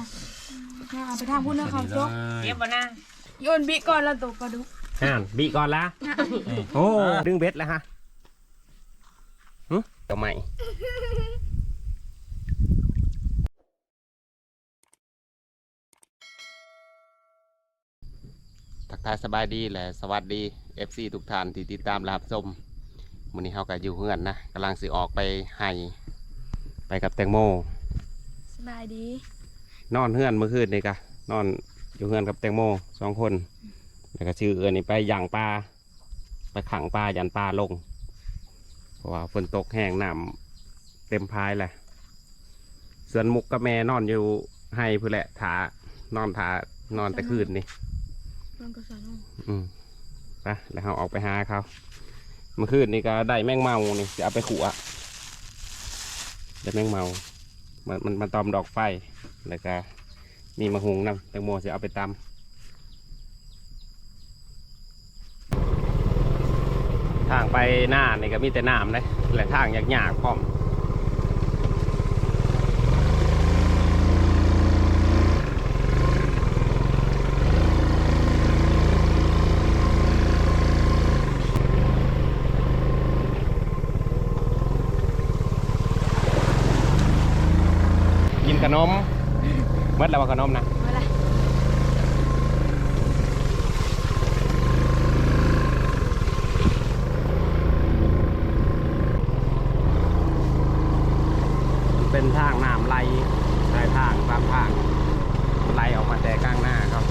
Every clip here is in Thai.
นะน่าเอาไปทางพุ่นนะเขาจกเก็บบ่นะโยนบิก่อนแล้วตกกระดูกอ่านบีก่อนละโอ้ดึงเบ็ดแล้วฮะหึตัวใหม่ทักทายสบายดีแหละสวัสดี FC ทุกท่านที่ติดตามรับชมมื้อนี้เฮาก็อยู่เฮือนนะกำลังสิออกไปให้ไปกับแตงโมสบายดี นอนเฮือนเมื่อคืนนี่กะนอนอยู่เฮือนกับแตงโมสองคนแล้วก็ชื่อเอือนนี่ไปย่างปลาไปขังปลายันปลาลง เพราะว่าฝนตกแห้งน้ำเต็มพายแหละส่วนมุกกับแม่นอนอยู่ให้เพื่อแหละถานอนถานอนแต่คืนนี่มันก็สอนอืมไปแล้วเราออกไปหาเขาเมื่อคืนนี่ก็ได้แมงเมานี่จะเอาไปขัวได้แมงเมา มันมันมันตอมดอกไฟ แล้วก็มีมะฮุงนำแตงโมจะเอาไปตำทางไปหน้านี่ก็มีแต่น้ำเลยและทางยากๆพร้อม กินขนมเมื่อ แล้วว่าขนมนะเมื่อไรมันเป็นทางน้ำไหลสายทางตามทางไหลออกมาแต่กลางหน้าครับ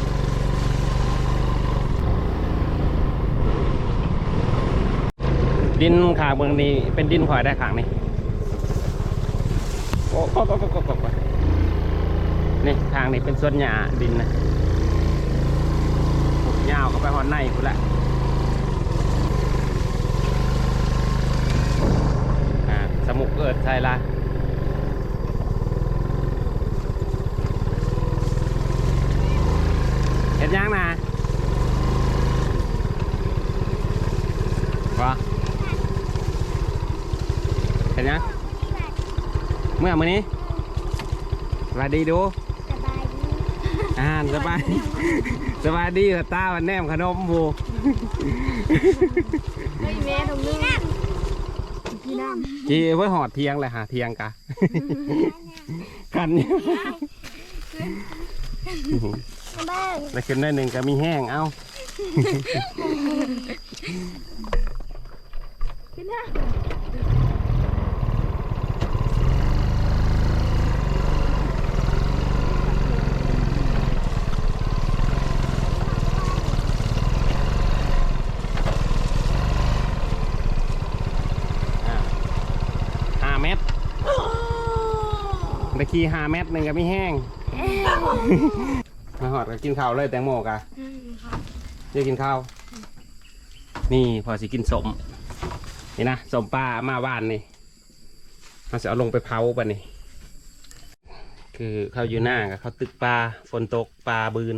ดินขางเมืองนี้เป็นดินข่อยได้ขางนี่โอ้โห นี่ทางนี้เป็นส่วนหญ้าดินนะปลูกหญ้าเข้าไปหอนในกูนละอ่าสมุกเกิดใช่ละเห็นยังนะวะเห็นยังเมื่อมื้อนี้สวัสดีดู อ่านสบายสบายดีกับตาวันแนมขนมบูเฮ้ยแม่ตรงนี้พี่น้จีเพื่อหอดเทียงเลยหาเทียงกะกันเนี่ยำบ้างแล้วขึ้นได้หนึ่งก็มีแห้งเอ้าพี่น้าอ่าห้าเมตร ตะกี้ห้าเมตรหนึ่งก็มีแห้ง มาหอดก็กินข้าวเลยแตงโมกะอืมครับเดี๋ยวกินข้าว นี่พอสิกินสมนี่นะสมปลามาบ้านนี่เราจะเอาลงไปเผาป่ะนี่ คือเข้าอยู่หน้ากับเขาตึกปลาฝนตกปลาบืน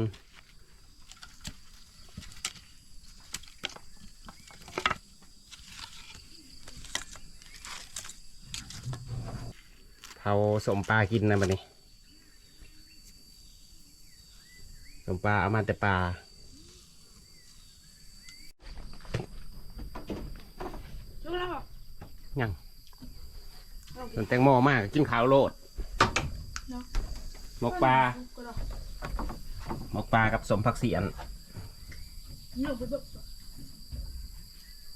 ผาสมปลากินนะบัดนี้สมปลาเอามาแต่ปลารู้แล้วบอกยังส่วนแตงโมมากกินขาวโลดหมกปลาหมกปลากับสมผักเสียนหนูไปบอก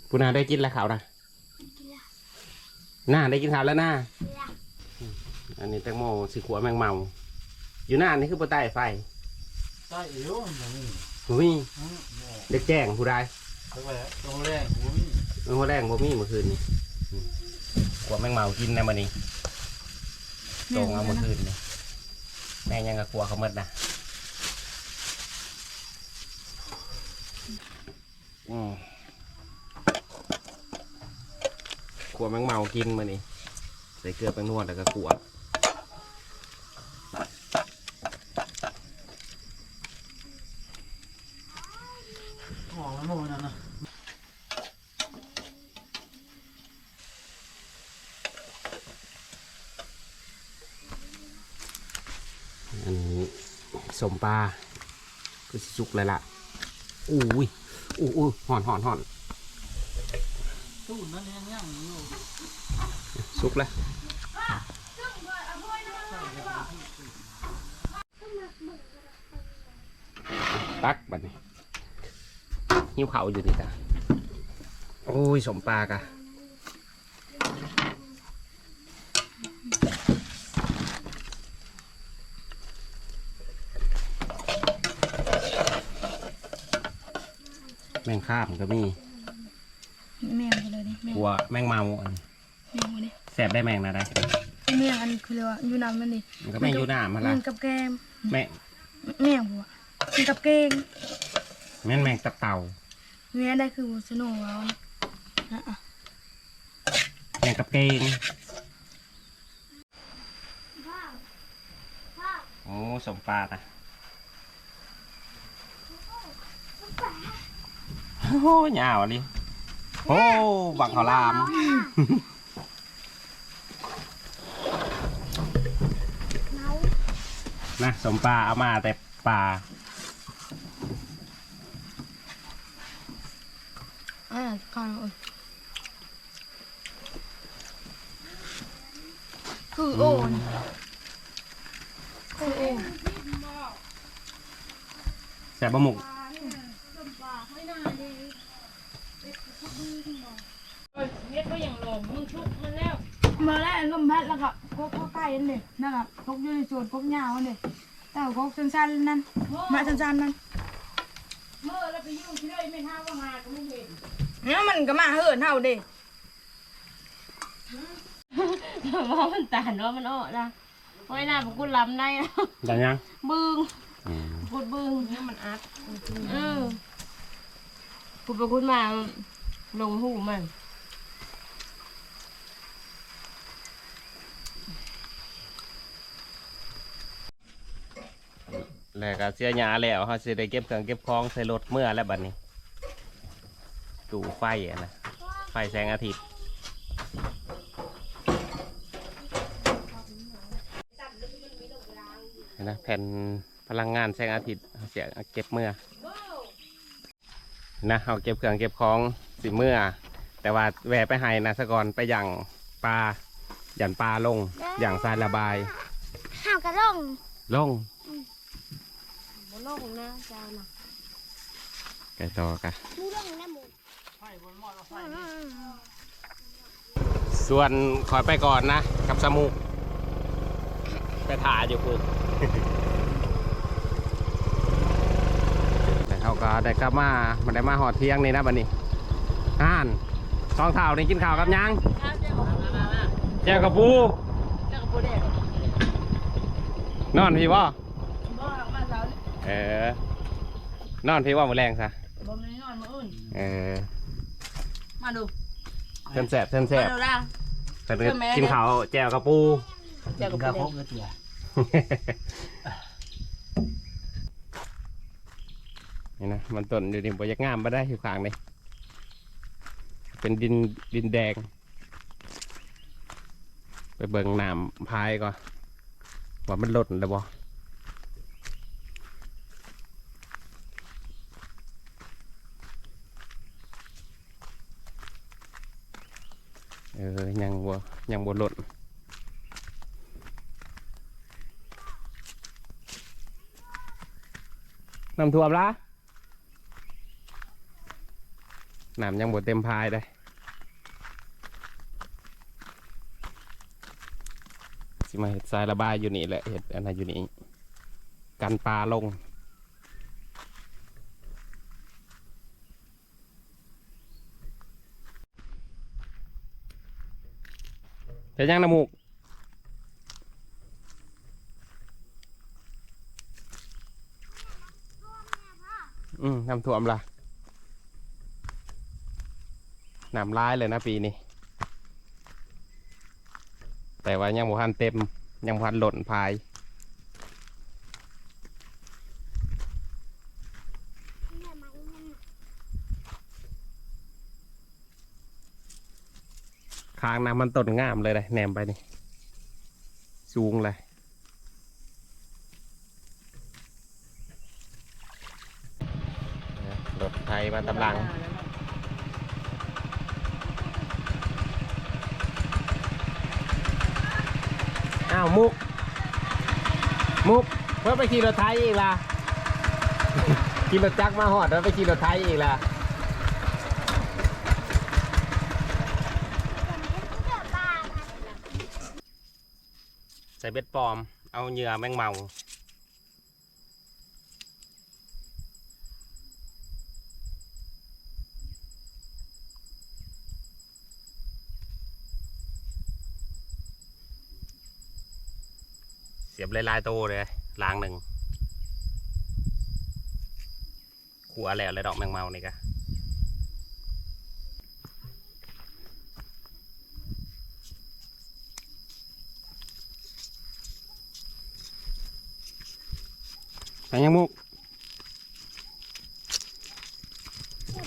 ปูนาได้กินแล้วขาวนะหน้าได้กินขาวแล้วหน้าอืม อันนี้แตงโมสีขัวแมงเมา อยู่หน้านี่คือปใต้ไฟใช่อยู่มันนี่อุ้ยเด็กแจ้งผู้ใดเอาไปตรงแรกหูมีเมื่อแรงบ่มีเมื่อคืนนี่อืมขัวแมงเมากินในมันนี้ตรงเอาเมื่อคืนนี่แม่งยังกับขัวเขาเมดนะอืมขัวแมงเมากินมานี่ใส่เกลือไปนวดแล้วก็ขัว หอมมันหมดนั่นนะ อันนี้ สม ปลาก็สิสุกเลยล่ะอู้ยอู้อู้ห่อนห่อนห่อนตู้นั่นยังยังอยู่สุกแล้วตักบัดนี้หิ้วเขาวอยู่นี่กะโอ้ยสมปลากะ แมงข้ามก็มีแมงไปเลยดิแมงกลัวแมงเมาอันแมงมาดิแสบได้แมงนะได้แมงอันคือเรียกว่าอยู่น้ำมันดิมันก็แมงอยู่หน้ามันละมันกับแกมแม่แมงหัวมันกับเกงแม่นแมงตับเต่าแม่ได้คือสโนว์เรานะอะแมงกับเกงโอ้สมปลานะ โอ้ยาวเลยโอ้บักเขาลาม นะสมปลาเอามาแต่ปลาอ่าก่อนเออคือโอนคือโอน แสบปลาหมุก เฮ็ดก็อย่างหลง มึงชุบมันแล้วมาแล้วลมพัดแล้วก็ก็ก็ใกล้นั่นเลยนะครับกกอยู่ในสวนกกยาวนั่นเลยแต่ว่ากกสั้นๆนั่นมาสั้นๆนั่นเมื่อแล้วไปยุ่งที่เลยไม่ห้าว่าหาก็ไม่เห็นเนี่ยมันก็มาเหินเท่าเด็ว่ามันตานว่ามันอ้อนะไว้หน้าปกุลล้ำได้นะได้ยังบึงอืมพูดบึงเนี่ยมันอัดเออพูดไปพูดมาลงหูมัน แล้วก็เสียหยาแล้วเขาสิได้เก็บเครื่องเก็บของใส่รถเมื่อแล้วบัดนี้ดูไฟอะนะไฟแสงอาทิตย์เห็นนะแผ่นพลังงานแสงอาทิตย์เอาเสียเอาเก็บเมื่อนะเอาเก็บเครื่องเก็บของสิเมื่อ แต่ว่าแหวะไปให้นะสะกอนไปอย่างปลาหยันปลาลงอย่างทรายระบายห้าวกระร่องลง บนโลกนะเจ้าน่ะไก่ต่อกะมูร่องนะหมูส่วนขอยไปก่อนนะ กับสมุก ไปถ่ายอยู่กูแล้วเขาก็ได้กลับมามันได้มาหอดเที่ยงนี่นะบัดนี้อ่านสองเท่านี่กินข้าวกับหยังแจ่วกับปูเจ้ากับปูเด็กนอนพี่บ่บ่มา เสาร์เออ นอนพี่ว่ามือแรงซะบ่มีนอนมื้ออื่นเออมาดูเส้นแสบเส้นแสมาบดูละเพิ่นก็กินข้าวแจ่วกับปู เจ้ากับกระปูพเด็กกกระเจียนี่นะมันต้นอยู่ดินบยักงามมาได้อยู่ข้างนี่เป็นดินดินแดง ไปเบิ่งน้ำพายก่อนว่ามันลดแล้วบ่เออยังบ่ บ่ลดน้ำท่วมละน้ำยังบ่เต็มพายได้สิมาเห็ดทรายระบายอยู่นี่แหละเห็ดอันนั้นอยู่นี่กันปลาลง จะย่างน้ำมูกอืมน้ำท่วมละน้ำร้ายเลยนะปีนี้ แต่ว่ายังบ่ทันเต็ม ยังบ่ทันหล่นพายางนะมันต้นงามเลยเลแหนมไปนี่สูงเลยรถไทยมาตำลังอ้าวมุก มุกเพื่อไปขี่รถไทยอีกล่ะขี่รถจักรมาหอดแล้วไปขี่รถไทยอีกละ เบ็ดปลอม เอาเหยื่อแมงเมาเสียบลายๆโตเลยลางหนึ่งขัวแล้วเลยดอกแมงเมานี่กะ ไปยังมุก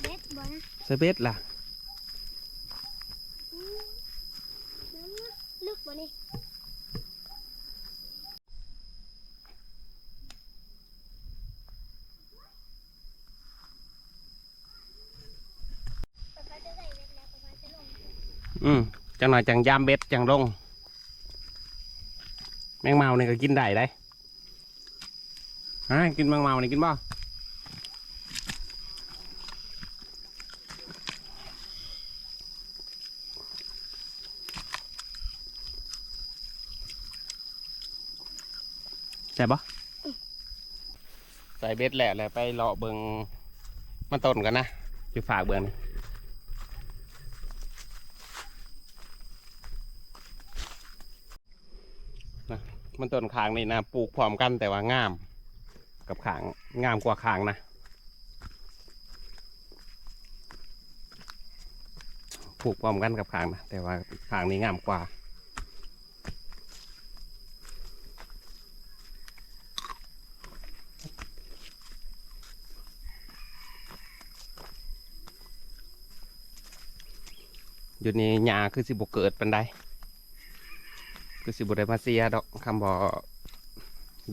เบ็ดบ่นะใส่เบ็ดล่ะน้ำนะลึ ฮะกินแมงเมานี่กินบ่ใช่ปะใส่เบ็ดแหละเลยไปเลาะเบิงมันต้นกันนะอยู่ฝากเบิงมันต้นคางนี่นะปลูกพร้อมกันแต่ว่างาม กับขางงามกว่าคางนะปลูกพร้อมกันกับขางนะแต่ว่าขางนี้งามกว่าอยู่นี่หญ้าคือสิบเกิดปันไดคือสิบุได้มาเซียดอกคำบอก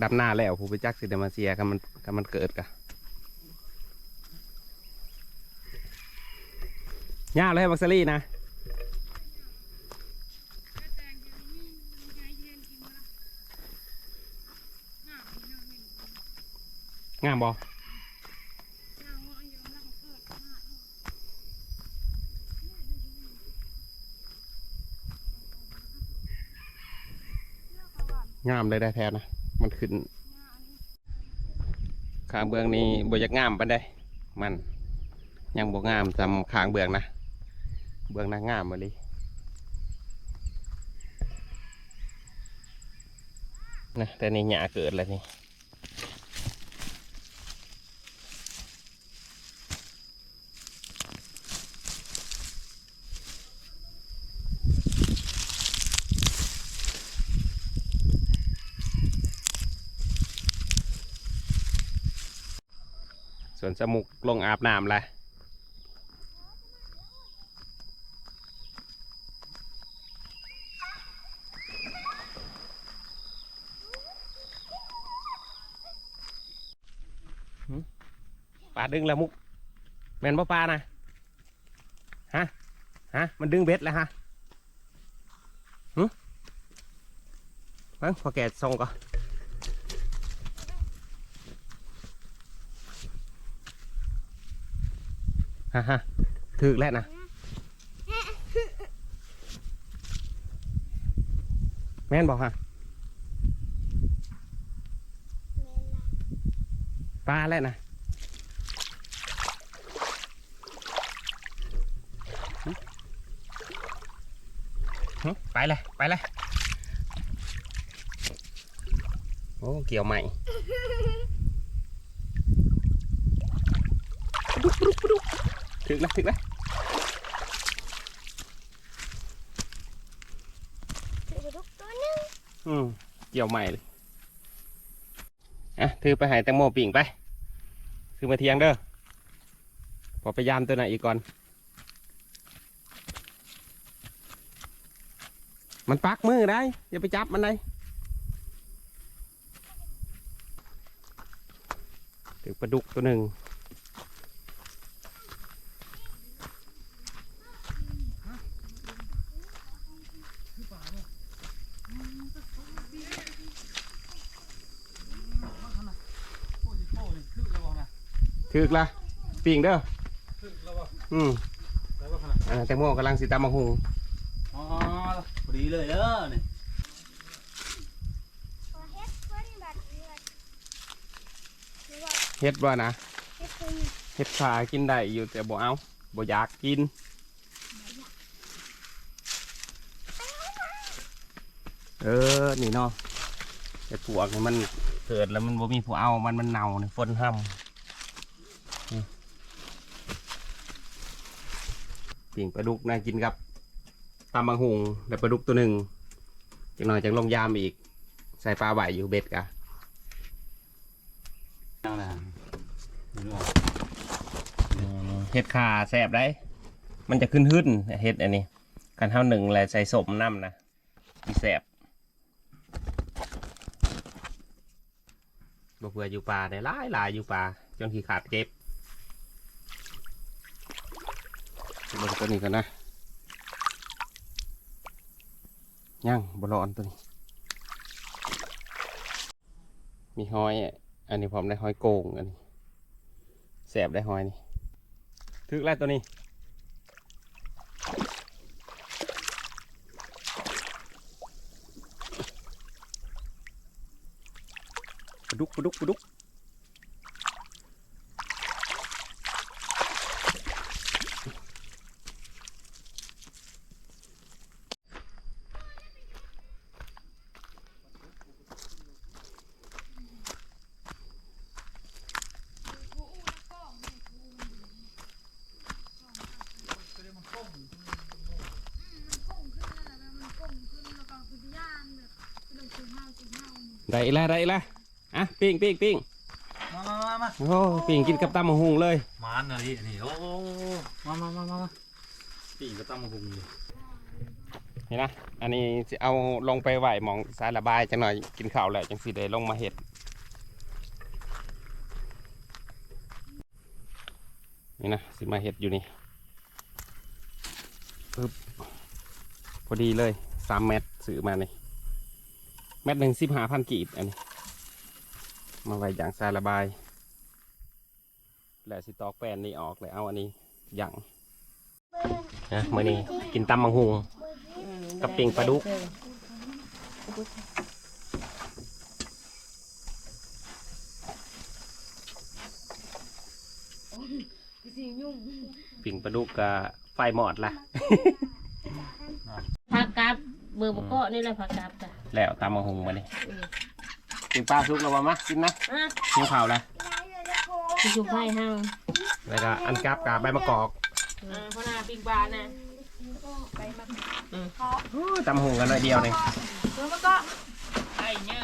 ดำหน้าแล้วผู้ไปจักสิได้มาเซียคำมันคำมันเกิดกะยากเลยบักซลี่นะงามบองามเลยได้แท้นะ มันขึ้นขางเบืองนี้บอยากงามปานได้มันยังบ่งามจำขางเบืองนะ เบืองน้างามมาเลยนะแต่นี่หยาเกิดแล้วนี่ ส่วนสมุกลง อาบน้ำละปลาดึงแล้วมุก แมนบ่ปลานะฮะ ฮะ มันดึงเบ็ดแล้วฮะหึเบิ่งพอแกะส่งก่อน ฮ่าฮ่าถึกแล้วนะแม่นบอกฮะปลาแล้วนะไปเลยไปเลยโอ้เกี่ยวใหม่ดุกดุกดุก ถึงแล้วถึงแล้วถือลูกตัวหนึงอืมเกี่ยวใหม่เลยอะถือไปหายแตงโมปิ่งไปถือมาเทียงเด้อพอไปยามตัวไหนอีกก่อน มันปักมือได้อย่าไปจับมันได้ถือปลาดุกตัวหนึ่ง ถึกละปิ่งเด้อแล้วบ่อืมแล้วบ่ขนาดอ่าแตงโมกำลังสิตำบักหุงอ๋อพอดีเลยเด้อนี่ขอเฮ็ดเพื่อนบัดเลือดหรือว่าเฮ็ดบ่นะเฮ็ดเพิ่นเฮ็ดขากินได้อยู่แต่บ่เอาบ่อยากกินเออ นี่เนาะไอ้ปวกนี่มันเกิดแล้วมันบ่มีผู้เอา มันมันเน่าเนี่ยฝนห้ำ ปิ่งปลาดุกนะกินกับตำบังหุงและปลาดุกตัวหนึ่งจังหน่อยจังลงยามอีก ใส่ปลาไหวอยู่เบ็ดกะยังไงนี่ว่าเห็ดขาแสบได้ มันจะขึ้นหึ้นเห็ดอันนี้กันเท่าหนึ่งแหละใส่สมน้ำนะมีแสบบ่เพื่ออยู่ป่าได้หลายหลายอยู่ป่าจนขี้ขาดเก็บ เบิ่งตัวนี้กันนะย่างบรอนตัวนี้ มีหอยอันนี้ผมได้หอยโกงอันนี้แสบได้หอยนี่ถึกแล้วตัวนี้ปลาดุกปลาดุกปลาดุก ได้อีกแล้วได้อีกแล้วอะปิ้งปิ้งปิ้งมามามามาโอ้ปิ้งกินกับตำมะฮุงเลยมานอะไรนี่โอ้มามามามามาปีกก็ตั้งมาหุงอยู่นี่นะอันนี้จะเอาลงไปไหวหมองสายระบายจังหน่อยกินข้าวแล้วจังสิได้ลงมาเห็ดนี่นะสิมาเห็ดอยู่นี่ปึ๊บพอดีเลยสามเม็ดซื้อมานี่ เม็ดหนึ่งสิบห้าพันกีบอันนี้ มาไว้อย่างสายระบาย แล้วสิตอกแป้นนี่ออกเลยเอาอันนี้อย่างนะมื่อนี้กินตำมังหุงกับปิ่งปลาดุกปิ่งปลาดุกกับไฟหมอดละผักกับเบอร์บกเกาะนี่แหละผักกับจ้ะ แล้วตำมังหุงมานี่กินปลาซุกแล้ววะมะกินนะอะกินข้าวละที่ชุบให้ห้างแล้วก็อันกับกับใบมะกอกอ่าเพราะหน้าปิ้งปลานะโอ้ยตำมังหุงกันหน่อยเดียวหนึงแล้วก็ไอ้เนื้อ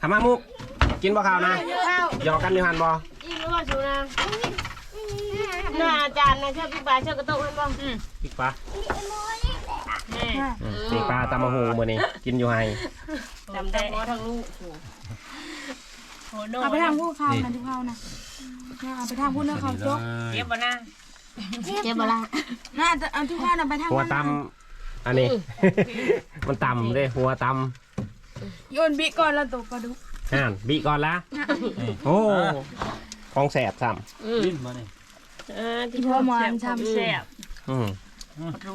ทำมามุกกินบ่ข้าวนะข้าวหยอกกันอยู่หันบ่อีกรู้ว่าชูนะหน้าจานนะเชื่อปิ้งปลาเชื่อกระโตกให้บ้างปิกปลาแม่ อืมปิกปลาตำมังหุงมื้อนี้กินอยู่ไห้จำได้เพราะทั้งลูกโหโน่เอาไปทางผู้ข้าวนะทุกข้าวนะเอาไปทางผู้เนื้อข้าวจกเจ็บบ่นะเจ็บบ่ละน่าจะเอาทุกข้าวนะไปทางหัวนั้นตำอันนี้ มันตำเด้หัวตโยนบีก่อนแล้วตกปลาดุกำอ่านบีก่อนละโอ้ของแสบซ้อืม ลิ้นมานี่อ่าที่พ่อมอนทำแซ่บำอืมปั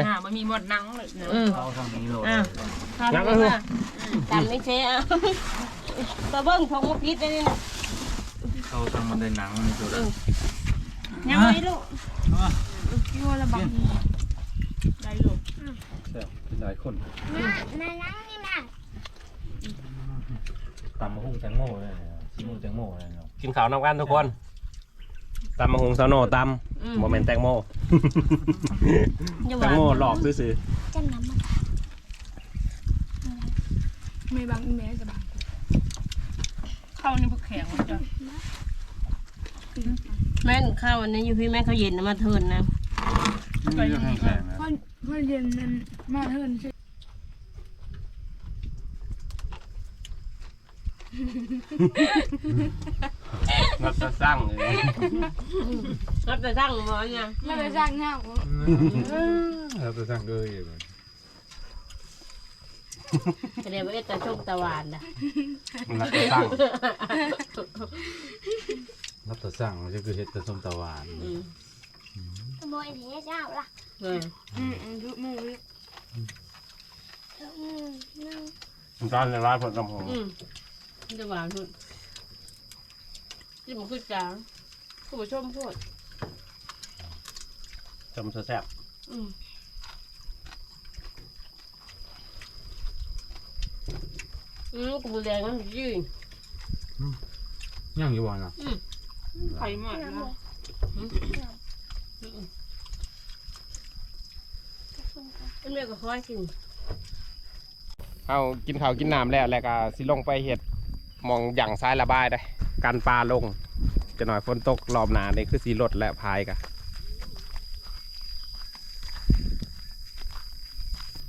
ญหามันมีหมดหนังเลยนะอืมเอาทางนี้โหลดอะทำเลยนะตำไม่เช่อะตะเบิ้งทองมุกพิษได้นี่นะเข้าทางมันได้หนังนี่สุดยังไม่ลูกโยนระบังได้ลูกแซ่บหลายคนมามานั่งนี่มาตำมาหุงแตงโมเลยชิมูแตงโมเลยเนาะกินข้าวนำกันทุกคน ตำมะฮงซาโนตอืมำโมเมนแตงโมอย่าแตหวางนโมหลอกซื้อจันน้ำมันไม่บางแม่จะบางเข้านี่พวกแข็งมันจะแม่นข้าวอันนี้อยู่พี่แม่เขาเย็นนะมาเทินนะนี่ก็แข็งแข็งนะพ่อพ่อเรียนมันมาเทินใช่ ๆ งัดจะสร้างเลยก็จะสั่งหมอเนี่ยไม่ไปสร้างเงาเราจะสั่งเลยจะเรียกว่าเอ็ดตาชมตะวันนะมันรับแต่สั่งรับแต่สั่งมันจะคือเห็ดแต่ส้มตะหวานอืมขโมยเทเจ้าล่ะเอออืมอืมดูมืออืมนึ่งมันการในร้านผลกำหงอื มมันจะหวานสุดที่มันคือจางผู้ชมพูดจมแซ่บอืมอืมกูแดงมันยืนย่างอยู่บ่อยนะไข่หมดแล้วเป็นเรื่องกับค่อยกินเอากินข้าวกินน้ำแล้วแล้วก็สิลงไปเห็ด มองอย่างซ้ายระบายได้กันปลาลง จะหน่อยฝนตกรอบหนานี่คือสีรถและพายกะ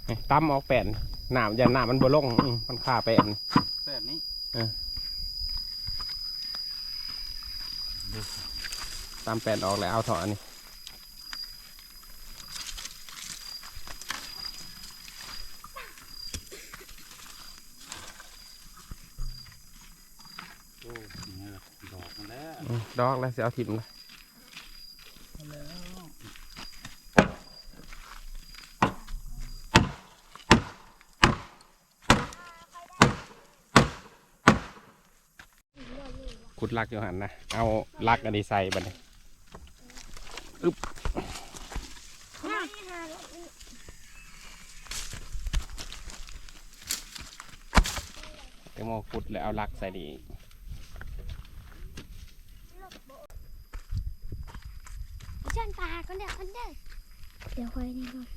นี่ตั้มออกแป่นหนามยันหนามมันบ่ลงอื้อมันฆ่าแป่นแบบนี้ตามแป่นออกแล้วเอาเถอะอันนี้ นี่แหละดอกมันแล้ว อื้อ ดอกแล้วสิเอาถิ่มเลยขุดลักอยู่หันนะ เอาลักอันนี้ใส่บัดนี้อึ๊บเดี๋ยวโมขุดแล้วเอาลักใส่ดี เชิญปลาคนเดียวคนเดียวเดี๋ยวคอยนี่ก่อน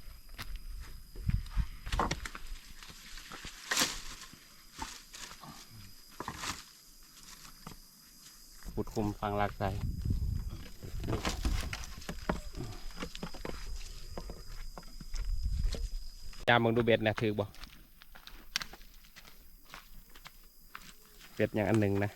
ขุดคุมฟังหลักใส่ยามมึงดูเบ็ดนะถือบ่เบ็ดอย่างอันหนึ่งนะ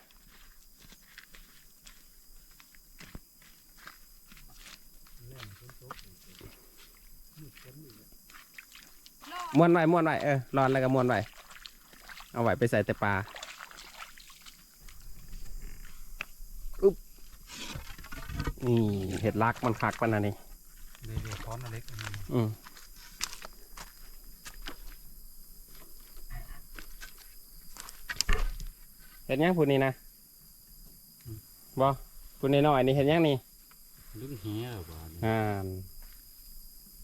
ม้วนไว้ม้วนไว้เออร้อนแล้วก็ม้วนไว้เอาไว้ไปใส่แต่ปลาอุ๊บนี่เห็ดลักมันคักปันนะนี่เดี๋ยวๆค้อนอันเล็กอันนี้อืมเห็นยังพูดนี่นะบอพูดนี่น้อยๆนี่เห็นยังนี่ลึกเหี้ยหรือเปล่าอ่า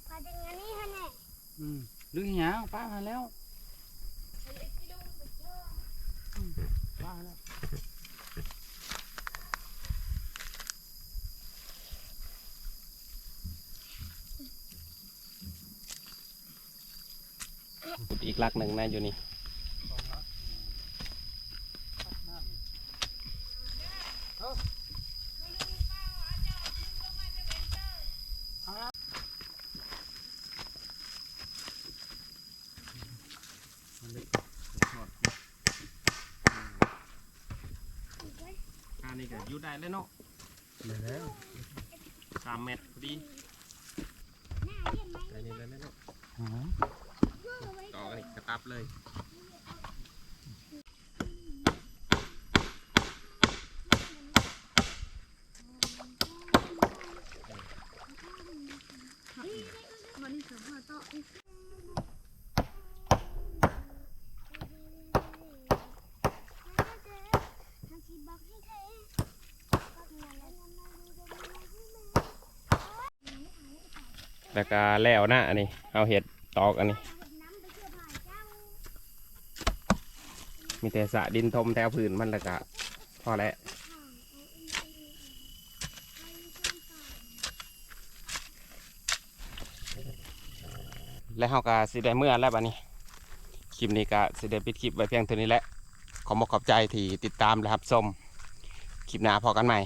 พอดึงอันนี้ฮะเนี่ย อืมลึกเหี้งป้ามาแล้วป้าแล้วพูดอีกลักหนึ่งนะอยู่นี่ อันนี้ก็อยู่ได้เลยเนาะ เดี๋ยวแล้ว สามเมตรพอดี หน้าเห็นไหม ได้นี่เลยเนาะ อ๋อ ต่อกันอีกกระตับเลย วันนี้สมภาต่ออีก ทำสิบอกให้เธอบอกงานแล้วงานมาดูเดี๋ยวมันมาที่มือ แล้วก็แล้วนะอันนี้เอาเห็ดตอกอันนี้ มีแต่สระดินทมแถวพื้นมันแล้วก็พอแล้วแล้วเฮาก็สิได้เมื่อแล้วบัดนี้ คลิปนี้ก็สิได้ปิดคลิปไว้เพียงเท่านี้แหละ ขอมขอบใจที่ติดตามและรับชม คลิปหน้าพอกันใหม่